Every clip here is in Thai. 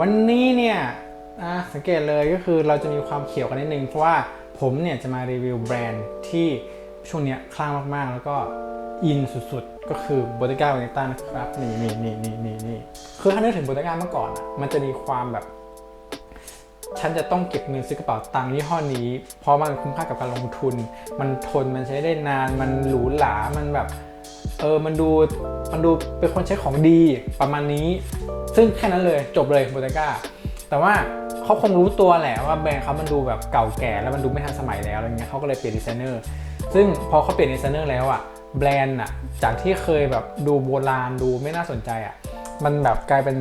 วันนี้เนี่ยนะสังเกตเลยก็คือเราจะมีความเขียวกันนิดนึง เพราะว่าผมเนี่ยจะมารีวิวแบรนด์ที่ช่วงเนี้ยคลั่งมากๆ แล้วก็อินสุดๆ ก็คือ b o t e g a Veneta นะครับนี่นี่นี่นี่นี่นี่คือถ้านึกถึง b o t e g a เมื่อก่อนอะมันจะมีความแบบ ฉันจะต้องเก็บเงินซื้อกระเป๋าตังค์ยี่ห้อนี้ เพราะมันคุ้มค่ากับการลงทุน มันทนมันใช้ได้นานมันหรูหรามันแบบ เออมันดูมันดูเป็นคนใช้ของดีประมาณนี้ ซึ่งแค่นั้นเลยจบเลยโบตก้าแต่ว่าเขาคงรู้ตัวแหละว่าแบรนด์เขามันดูแบบเก่าแก่แล้วมันดูไม่ทันสมัยแล้วอะไรเงี้ยเขาก็เลยเปลี่ยนดีไซเนอร์ซึ่งพอเขาเปลี่ยนดีไซเนอร์แล้วอะแบรนด์อะจากที่เคยแบบดูโบราณดูไม่น่าสนใจอะมันแบบกลายเป็น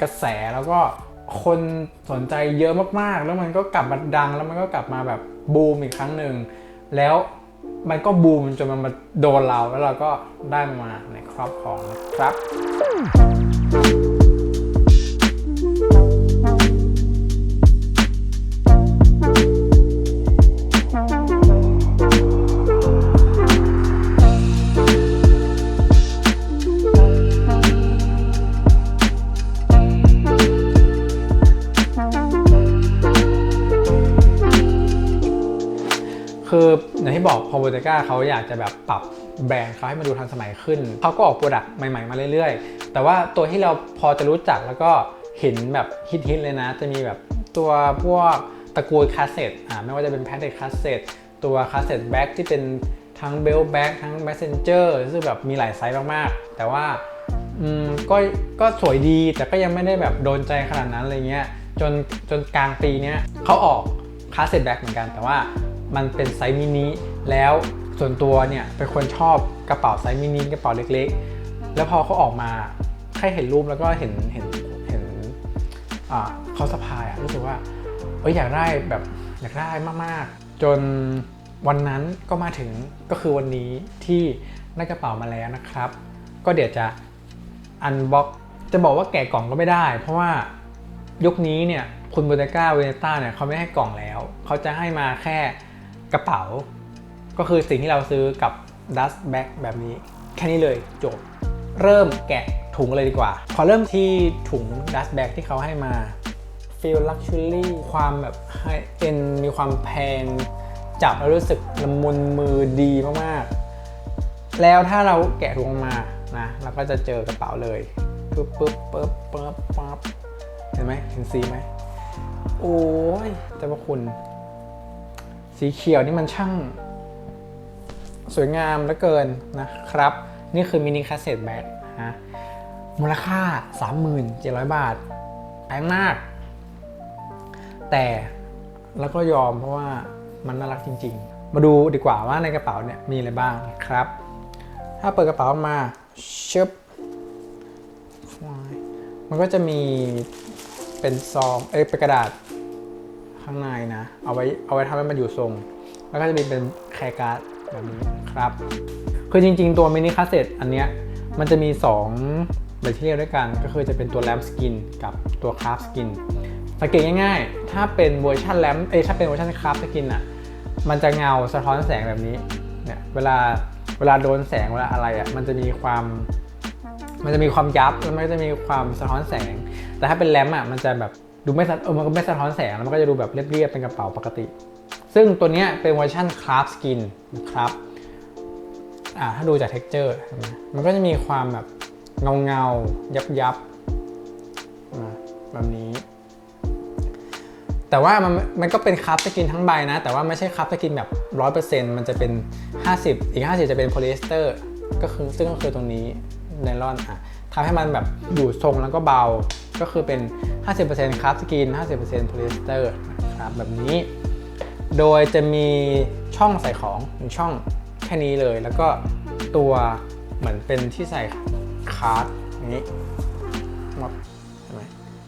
กระแสแล้วก็คนสนใจเยอะมากๆ แล้วมันก็กลับมาดังแล้วมันก็กลับมาแบบบูมอีกครั้งหนึ่งแล้ว มันก็บูมจนมันมาโดนเราแล้วเราก็ได้มาในครอบครองนะครับ คืออย่างที่บอกพอโบเตก้าเขาอยากจะแบบปรับแบรนด์เขาให้มันดูทันสมัยขึ้น เขาก็ออกโปรดักต์ใหม่ๆมาเรื่อยๆ แต่ว่าตัวที่เราพอจะรู้จักแล้วก็เห็นแบบฮิตๆเลยนะ จะมีแบบตัวพวกตระกูลคาสเซ็ตอ่าไม่ว่าจะเป็นแพดเด็คาสเซ็ตตัวคาสเซ็ตแบ็กที่เป็นทั้งเบลแบ็กทั้งแมสเซนเจอร์ซึ่งแบบมีหลายไซส์มากๆ แต่ว่าอืมก็ก็สวยดีแต่ก็ยังไม่ได้แบบโดนใจขนาดนั้นอะไรเงี้ยจนจนกลางปีเนี้ยเขาออกคาสเซ็ตแบ็กเหมือนกันแต่ว่า มันเป็นไซส์มินิแล้วส่วนตัวเนี่ยเป็นคนชอบกระเป๋าไซส์มินิกระเป๋าเล็กๆ แล้วพอเขาออกมาแค่เห็นรูปแล้วก็เห็นเห็นเห็นเขาสะพายอะรู้สึกว่าเอยอยากได้แบบอยากได้มากๆ จนวันนั้นก็มาถึงก็คือวันนี้ที่ได้กระเป๋ามาแล้วนะครับ ก็เดี๋ยวจะอันบ็อกจะบอกว่าแกะกล่องก็ไม่ได้ เพราะว่ายุคนี้เนี่ยคุณบูเตก้าเวเนต้าเนี่ยเขาไม่ให้กล่องแล้ว เขาจะให้มาแค่ กระเป๋า ก็คือสิ่งที่เราซื้อกับ dust bag แบบนี้ แค่นี้เลยจบ เริ่มแกะถุงเลยดีกว่า ขอเริ่มที่ถุง dust bag ที่เขาให้มา feel luxury ความแบบ high end มีความแพง จับแล้วรู้สึกละมุนมือดีมากๆ แล้วถ้าเราแกะถุงออกมานะเราก็จะเจอกระเป๋าเลยปึ๊บปึ๊บปึ๊บปึ๊บปั๊บเห็นไหมเห็นสีไหมโอ้ยแต่ว่าคุณ สีเขียวนี่มันช่าง สวยงามเหลือเกินนะครับ นี่คือมินิคาสเซ็ตแบ็กนะมูลค่า 3,700 บาทแพงมาก แต่แล้วก็ยอมเพราะว่ามันน่ารักจริง ๆ มาดูดีกว่าว่าในกระเป๋าเนี่ยมีอะไรบ้างครับ ถ้าเปิดกระเป๋ามาชึบมันก็จะมีเป็นซองเอ้ยเป็นกระดาษ ข้างในนะ เอาไว้เอาไว้ทำให้มันอยู่ทรง แล้วก็จะมีเป็นแคร์การ์ดแบบนี้ครับ คือจริง ๆ ตัวมินิคาสเซ็ตอันเนี้ยมันจะมี2แบตเตอรี่ด้วยกัน ก็คือจะเป็นตัวแรมสกินกับตัวคราฟสกินสังเกตง่ายๆ ถ้าเป็นเวอร์ชันแรมเอ้ถ้าเป็นเวอร์ชันคราฟสกินอะ มันจะเงาสะท้อนแสงแบบนี้ เนี่ย เวลา เวลาโดนแสงเวลาอะไรอะ มันจะมีความ มันจะมีความยับ แล้วมันก็จะมีความสะท้อนแสง แต่ถ้าเป็นแรมอะ มันจะแบบ ดูไม่สะเออมันก็ไม่สะท้อนแสงแล้วมันก็จะดูแบบเรียบๆเป็นกระเป๋าปกติ ซึ่งตัวนี้เป็นเวอร์ชันคราฟสกินนะครับอ่าถ้าดูจาก texture เห็นไหมมันก็จะมีความแบบเงาเงายับยับแบบนี้ แต่ว่ามันมันก็เป็นคราฟสกินทั้งใบนะ แต่ว่าไม่ใช่คราฟสกินแบบ 100%มันจะเป็น 50 อีก 50 จะเป็นโพลีเอสเตอร์ก็คือซึ่งก็คือตรงนี้ไนลอนอะทำให้มันแบบอยู่ทรงแล้วก็เบา ก็คือเป็น 50%คราฟสกิน 50%โพลีเอสเตอร์นะครับแบบนี้ โดยจะมีช่องใส่ของหนึ่งช่องแค่นี้เลย แล้วก็ตัวเหมือนเป็นที่ใส่คาร์ดอย่างนี้มาเห็นไหม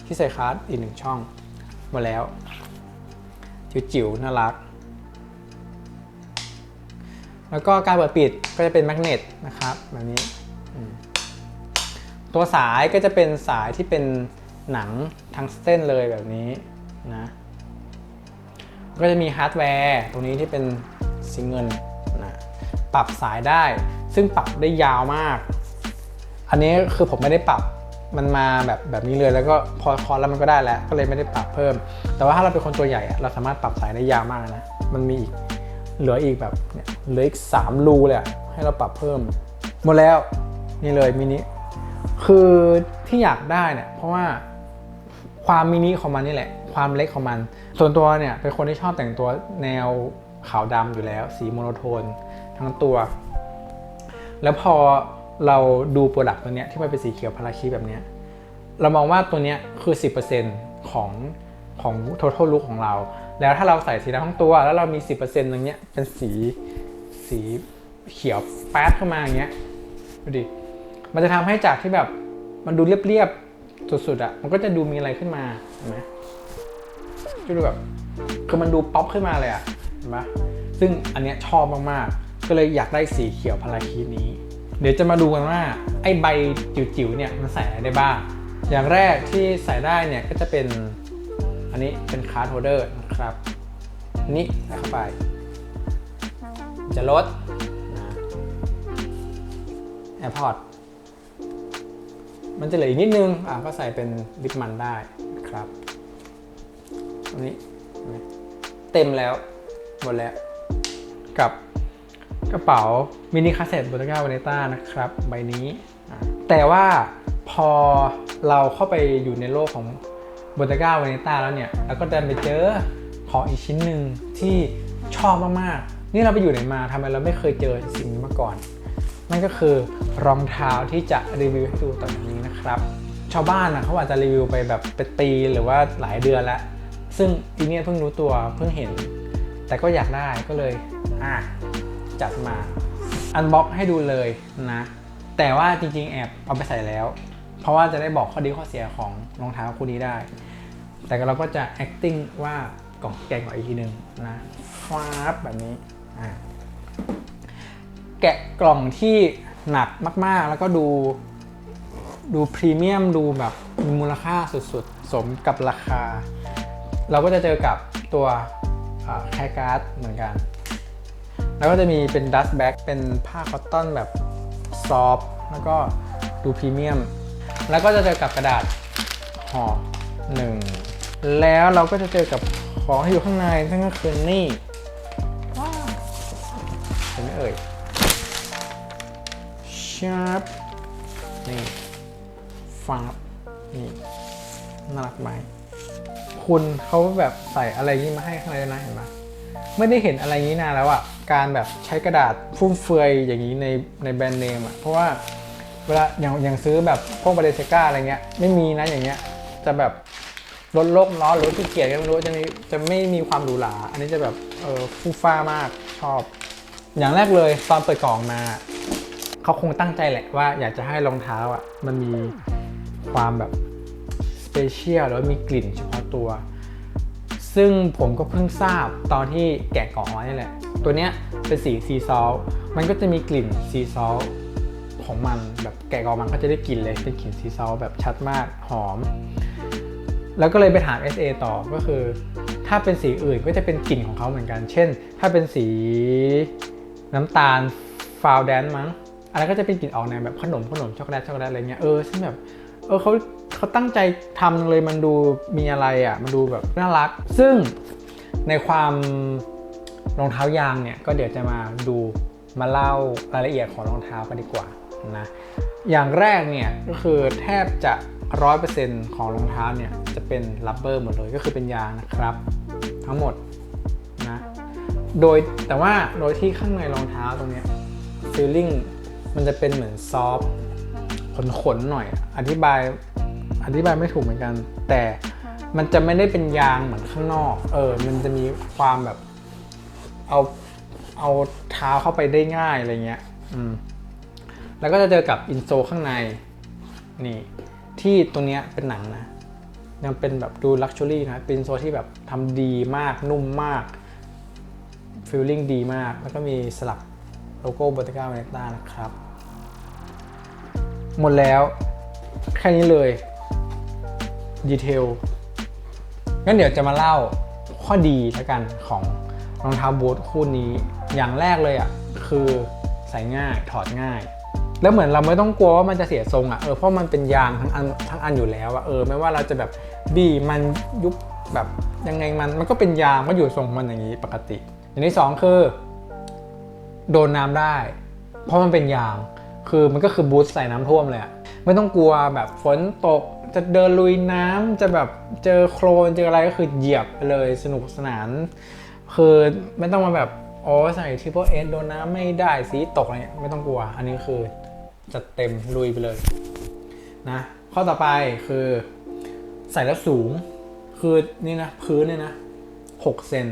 ที่ใส่คาร์ดอีกหนึ่งช่องมาแล้ว จิ๋วๆน่ารัก แล้วก็การเปิดปิดก็จะเป็นแมกเนตนะครับแบบนี้ตัวสายก็จะเป็นสายที่เป็น หนังทั้งเส้นเลยแบบนี้นะก็จะมีฮาร์ดแวร์ตรงนี้ที่เป็นสีเงินนะปรับสายได้ ซึ่งปรับได้ยาวมาก อันนี้คือผมไม่ได้ปรับมันมาแบบแบบนี้เลยแล้วก็พอคอแล้วมันก็ได้แล้ว ก็เลยไม่ได้ปรับเพิ่ม แต่ว่าถ้าเราเป็นคนตัวใหญ่เราสามารถปรับสายได้ยาวมากนะมันมีอีกเหลืออีกแบบเนี่ยเหลืออีก3รูเลยให้เราปรับเพิ่มหมดแล้วนี่เลยมินิคือที่อยากได้เนี่ยเพราะว่า ความมินิของมันนี่แหละ ความเล็กของมัน ส่วนตัวเนี่ยเป็นคนที่ชอบแต่งตัวแนวขาวดำอยู่แล้ว สีโมโนโทน ทั้งตัว แล้วพอเราดูโปรดักต์ตัวเนี้ยที่มันเป็นสีเขียวพาราคีแบบเนี้ยเรามองว่าตัวเนี้ยคือ 10%ของของ total look ของเรา แล้วถ้าเราใส่สีดำทั้งตัว แล้วเรามี 10%ตรงเนี้ยเป็นสีสีเขียวแป๊ดเข้ามาอย่างเงี้ยดูดิมันจะทำให้จากที่แบบมันดูเรียบๆ สุดๆอะ่ะมันก็จะดูมีอะไรขึ้นมาเห็นไหมดูแบบคือมันดูป๊อปขึ้นมาเลยอะ่ะเห็นปะซึ่งอันเนี้ยชอบมากๆ ก็เลยอยากได้สีเขียวพาราคีนี้ เดี๋ยวจะมาดูกันว่าไอ้ใบจิ๋วๆเนี่ยมันใส่อะไรได้บ้าง อย่างแรกที่ใส่ได้เนี่ยก็จะเป็นอันนี้เป็นคาร์ดโฮเดอร์นะครับ นี่ใส่เข้าไป จะลดนะ AirPods มันจะเหลืออีกนิดนึงอะก็ใส่เป็นลิปมันได้ครับตรงนี้เต็มแล้วหมดแล้วกับกระเป๋ามินิคาเซ็ตบูตก้าวาเนต้านะครับใบนี้ แต่ว่าพอเราเข้าไปอยู่ในโลกของบูตก้าวาเนต้าแล้วเนี่ยเราก็ดันไปเจอของอีกชิ้นหนึ่งที่ชอบมากๆ นี่เราไปอยู่ไหนมาทำไมเราไม่เคยเจอสิ่งนี้มาก่อน นั่นก็คือรองเท้าที่จะรีวิวให้ดูตอจากนี้ ครับ ชาวบ้านนะเขาอาจจะรีวิวไปแบบเป็นปีหรือว่าหลายเดือนแล้ว ซึ่งอีเนี่ยเพิ่งรู้ตัวเพิ่งเห็น แต่ก็อยากได้ก็เลยอะจัดมาอันบ็อกให้ดูเลยนะ แต่ว่าจริงๆ แอบเอาไปใส่แล้ว เพราะว่าจะได้บอกข้อดีข้อเสียของรองเท้าคู่นี้ได้ แต่เราก็จะ acting ว่ากล่องแกงก่อนอีกทีหนึ่งนะฟ้าบแบบนี้อะแกะกล่องที่หนักมากๆ แล้วก็ดู ดูพรีเมียมดูแบบมีมูลค่าสุดๆ สมกับราคา เราก็จะเจอกับตัวแคร์การ์ดเหมือนกัน แล้วก็จะมีเป็นดัสแบ็กเป็นผ้าคอตตอนแบบซอฟแล้วก็ดูพรีเมียม แล้วก็จะเจอกับกระดาษห่อหนึ่งแล้วเราก็จะเจอกับของที่อยู่ข้างในนั่นก็คือนี่เห็นไหมเอ่ยชาร์ปนี่ ฟานี่น่ารักไหมคุณเขาแบบใส่อะไรนี้มาให้ข้างในนะเห็นไหมไม่ได้เห็นอะไรนี้นานแล้วอะการแบบใช้กระดาษฟุ่มเฟือยอย่างนี้ในในแบรนด์เนมอะเพราะว่าเวลาอย่างอย่างซื้อแบบพวกบาเลเซกาอะไรเงี้ยไม่มีนะอย่างเงี้ยจะแบบลดโลกร้อนหรือที่เกียจก็ไม่รู้จะมีจะไม่มีความหรูหราอันนี้จะแบบเออฟูฟ้ามากชอบ อย่างแรกเลยตอนเปิดกล่องมา เขาคงตั้งใจแหละว่าอยากจะให้รองเท้าอะมันมี ความแบบสเปเชียลหรือว่ามีกลิ่นเฉพาะตัว ซึ่งผมก็เพิ่งทราบตอนที่แกะกล่องมานี่แหละ ตัวเนี้ยเป็นสีซีซอลมันก็จะมีกลิ่นซีซอลของมันแบบแกะกล่องมันก็จะได้กลิ่นเลยเป็นกลิ่นซีซอลแบบชัดมากหอม แล้วก็เลยไปถาม SA ต่อก็คือ ถ้าเป็นสีอื่นก็จะเป็นกลิ่นของเขาเหมือนกัน เช่น ถ้าเป็นสีน้ำตาลฟาวแดนมั้งอันนั้นก็จะเป็นกลิ่นออกแนวแบบขนมขนมช็อกโกแลตช็อกโกแลตอะไรเงี้ยเออซึ่งแบบ เออเขาเขาตั้งใจทำเลยมันดูมีอะไรอะ มันดูแบบน่ารัก ซึ่งในความรองเท้ายางเนี่ย ก็เดี๋ยวจะมาดูมาเล่ารายละเอียดของรองเท้ากันดีกว่านะ อย่างแรกเนี่ย ก็คือแทบจะร้อยเปอร์เซ็นต์ของรองเท้าเนี่ย จะเป็นรับเบอร์หมดเลย ก็คือเป็นยางนะครับ ทั้งหมดนะ โดยแต่ว่าโดยที่ข้างในรองเท้าตรงเนี้ยฟีลลิ่งมันจะเป็นเหมือนซอฟ ขนขนๆหน่อย อธิบายอธิบายไม่ถูกเหมือนกัน แต่มันจะไม่ได้เป็นยางเหมือนข้างนอก เออ มันจะมีความแบบ เอาเอาเท้าเข้าไปได้ง่ายอะไรเงี้ย อืม แล้วก็จะเจอกับอินโซข้างใน นี่ ที่ตรงเนี้ยเป็นหนังนะ ยังเป็นแบบดูลักชัวรี่นะ เป็นอินโซที่แบบทำดีมาก นุ่มมากฟีลลิ่งดีมาก แล้วก็มีสลักโลโก้บ o ติก้าเวเนต้านะครับ หมดแล้ว แค่นี้เลย ดีเทล งั้นเดี๋ยวจะมาเล่าข้อดีแล้วกันของรองเท้าบูทคู่นี้ อย่างแรกเลยอะคือใส่ง่ายถอดง่าย แล้วเหมือนเราไม่ต้องกลัวว่ามันจะเสียทรงอะ่ะเออเพราะมันเป็นยางทั้งอันทั้งอันอยู่แล้วอะเออไม่ว่าเราจะแบบบี้มันยุบแบบยังไงมันมันก็เป็นยางก็อยู่ทรงมันอย่างนี้ปกติ อย่างที่สองคือ โดนน้ำได้ เพราะมันเป็นยาง คือมันก็คือบูสต์ใส่น้ำท่วมเลยอะไม่ต้องกลัวแบบฝนตกจะเดินลุยน้ำจะแบบเจอโคลนเจออะไรก็คือเหยียบไปเลยสนุกสนาน คือไม่ต้องมาแบบโอ้ใส่ทริปเปิลเอโดนน้ำไม่ได้สีตกอะไรเงี้ยไม่ต้องกลัว อันนี้คือจัดเต็มลุยไปเลยนะข้อต่อไปคือใส่แล้วสูง คือนี่นะพื้นเนี่ยนะ6เซน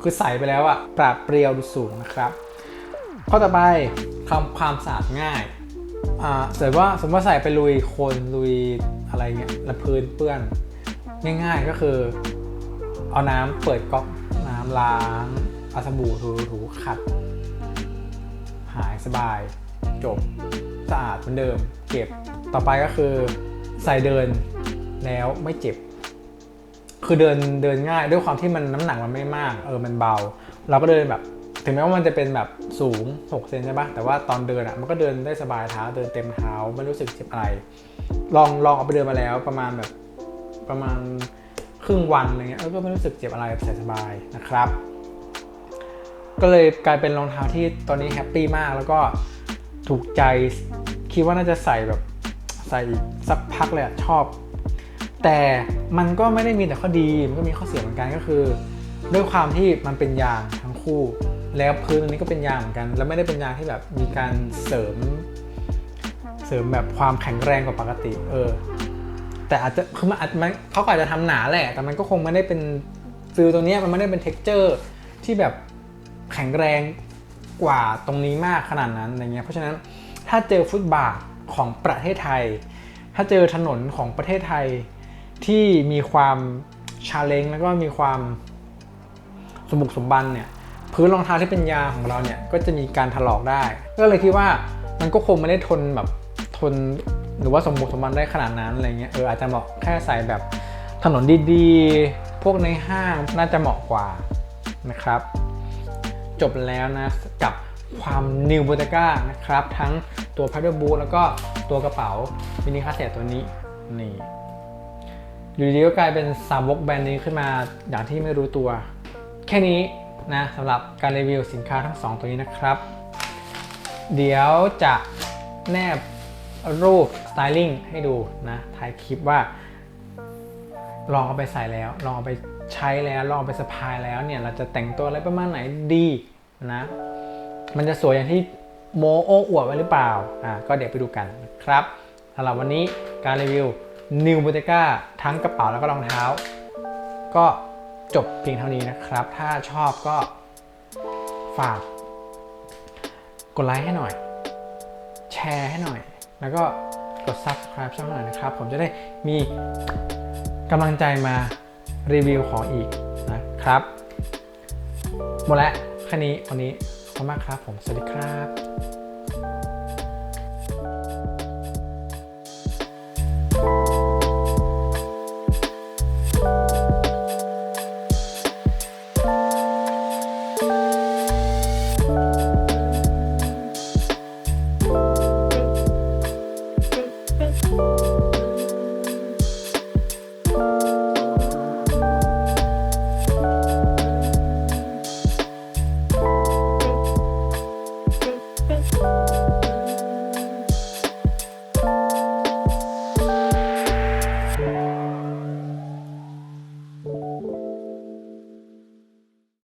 คือใส่ไปแล้วอะปราบเปรียวดูสูงนะครับ ข้อต่อไปทำความสะอาดง่ายอ่าสมมติว่าสมมติว่าใส่ไปลุยโคลนลุยอะไรเงี้ยแล้วพื้นเปื้อน ง่าย ๆก็คือ เอาน้ำเปิดก๊อกน้ำล้างเอาสบู่ถูถูขัด หายสบาย จบสะอาดเหมือนเดิม เก็บต่อไปก็คือใส่เดินแล้วไม่เจ็บ คือเดินเดินง่ายด้วยความที่มันน้ำหนักมันไม่มาก เออมันเบา เราก็เดินแบบ ถึงแม้ว่ามันจะเป็นแบบสูง 6 เซนใช่ปะแต่ว่าตอนเดินอะมันก็เดินได้สบายเท้าเดินเต็มเท้าไม่รู้สึกเจ็บอะไร ลองลองเอาไปเดินมาแล้วประมาณแบบประมาณครึ่งวันอะไรเงี้ยก็ไม่รู้สึกเจ็บอะไรใส่สบายนะครับ ก็เลยกลายเป็นรองเท้าที่ตอนนี้แฮปปี้มากแล้วก็ถูกใจคิดว่าน่าจะใส่แบบใส่สักพักเลยอะชอบ แต่มันก็ไม่ได้มีแต่ข้อดีมันก็มีข้อเสียเหมือนกันก็คือ ด้วยความที่มันเป็นยางทั้งคู่ แล้วพื้นอันนี้ก็เป็นยางเหมือนกัน แล้วไม่ได้เป็นยางที่แบบมีการเสริม เสริมแบบความแข็งแรงกว่าปกติ เออ แต่อาจจะคือมันอาจมันเขาก็อาจจะทำหนาแหละ แต่มันก็คงไม่ได้เป็นฟิลตรงเนี้ยมันไม่ได้เป็นเท็กเจอร์ที่แบบแข็งแรงกว่าตรงนี้มากขนาดนั้นอะไรเงี้ยเพราะฉะนั้นถ้าเจอฟุตบาทของประเทศไทย ถ้าเจอถนนของประเทศไทยที่มีความชาเลนจ์แล้วก็มีความสมบุกสมบันเนี่ย พื้นรองเท้าที่เป็นยาของเราเนี่ยก็จะมีการถลอกได้ ก็เลยคิดว่ามันก็คงไม่ได้ทนแบบทนหรือว่าสมบุกสมบันได้ขนาดนั้นอะไรเงี้ยเอออาจจะเหมาะแค่ใส่แบบถนนดีๆ พวกในห้างน่าจะเหมาะกว่านะครับ จบแล้วนะกับความนิวบูตาก้านะครับ ทั้งตัวพัดเดิลบูแล้วก็ตัวกระเป๋ามินิคาเซตตัวนี้นี่อยู่ดีก็กลายเป็นสาวกแบรนด์นี้ขึ้นมาอย่างที่ไม่รู้ตัว แค่นี้ นะสำหรับการรีวิวสินค้าทั้ง 2 ตัวนี้นะครับ เดี๋ยวจะแนบรูปสไตลิ่งให้ดูนะท้ายคลิปว่า ลองเอาไปใส่แล้ว ลองเอาไปใช้แล้ว ลองเอาไปสะพายแล้วเนี่ย เราจะแต่งตัวอะไรประมาณไหนดีนะ มันจะสวยอย่างที่โมโอ้อวดไว้หรือเปล่า อ่า ก็เดี๋ยวไปดูกันนะครับสำหรับวันนี้การรีวิว New b o t e g a ทั้งกระเป๋าแล้วก็รองเท้า ก็ จบเพียงเท่านี้นะครับ ถ้าชอบก็ฝาก กดไลค์ให้หน่อย แชร์ให้หน่อย แล้วก็กด subscribe ช่องหน่อยนะครับ ผมจะได้มีกำลังใจมารีวิวของอีกนะครับ หมดแล้วแค่นี้วันนี้ขอบคุณมากครับผม สวัสดีครับ